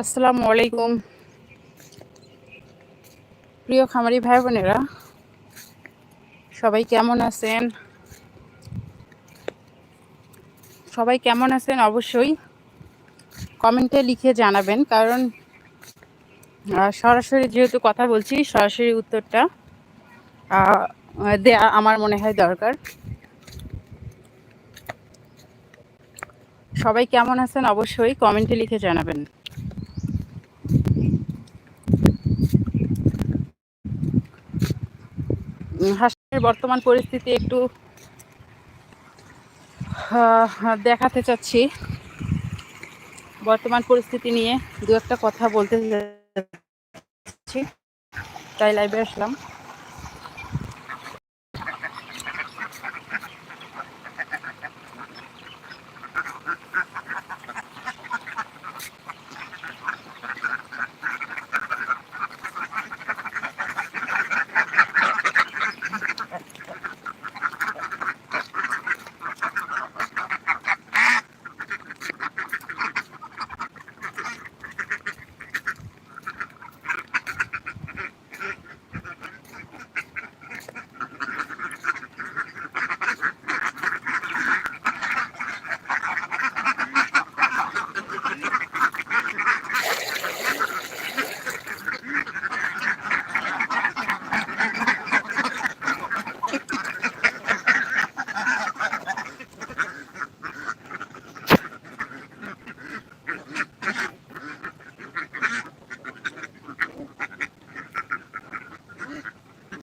আসসালামু আলাইকুম। প্রিয় খামারি ভাই বোনেরা সবাই কেমন আছেন? সবাই কেমন আছেন? অবশ্যই। কমেন্টে লিখে জানাবেন, কারণ সরাসরি যেহেতু কথা বলছি, সরাসরি উত্তরটা দেয়া আমার মনে হয় দরকার। সবাই কেমন আছেন? অবশ্যই কমেন্টে লিখে জানাবেন। হাসপাতালের বর্তমান পরিস্থিতি একটু দেখাতে চাচ্ছি। বর্তমান পরিস্থিতি নিয়ে দু একটা কথা বলতে তাই লাইভে আসলাম।